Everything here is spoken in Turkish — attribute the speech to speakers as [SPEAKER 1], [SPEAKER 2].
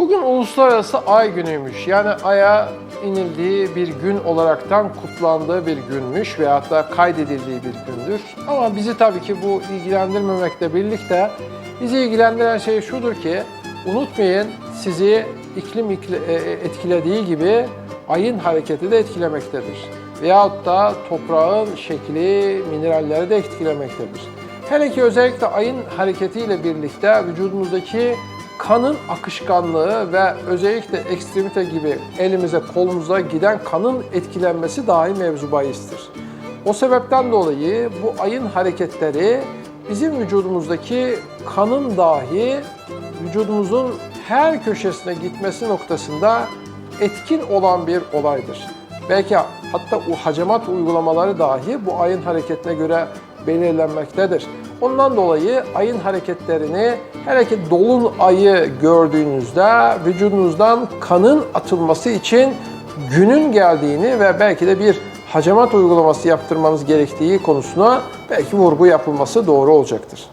[SPEAKER 1] Bugün Uluslararası Ay Günü'ymüş. Yani Ay'a inildiği bir gün olaraktan kutlandığı bir günmüş veyahut da kaydedildiği bir gündür. Ama bizi tabii ki bu ilgilendirmemekle birlikte bizi ilgilendiren şey şudur ki unutmayın sizi iklim ikli- e, e, etkilediği gibi ayın hareketi de etkilemektedir. Veyahut da toprağın şekli, mineralleri de etkilemektedir. Hele ki özellikle ayın hareketiyle birlikte vücudumuzdaki kanın akışkanlığı ve özellikle ekstremite gibi elimize kolumuza giden kanın etkilenmesi dahi mevzu bahistir. O sebepten dolayı bu ayın hareketleri bizim vücudumuzdaki kanın dahi vücudumuzun her köşesine gitmesi noktasında etkin olan bir olaydır. Belki hatta o hacamat uygulamaları dahi bu ayın hareketine göre belirlenmektedir. Ondan dolayı ayın hareketlerini hele ki dolun ayı gördüğünüzde vücudunuzdan kanın atılması için günün geldiğini ve belki de bir hacamat uygulaması yaptırmanız gerektiği konusuna belki vurgu yapılması doğru olacaktır.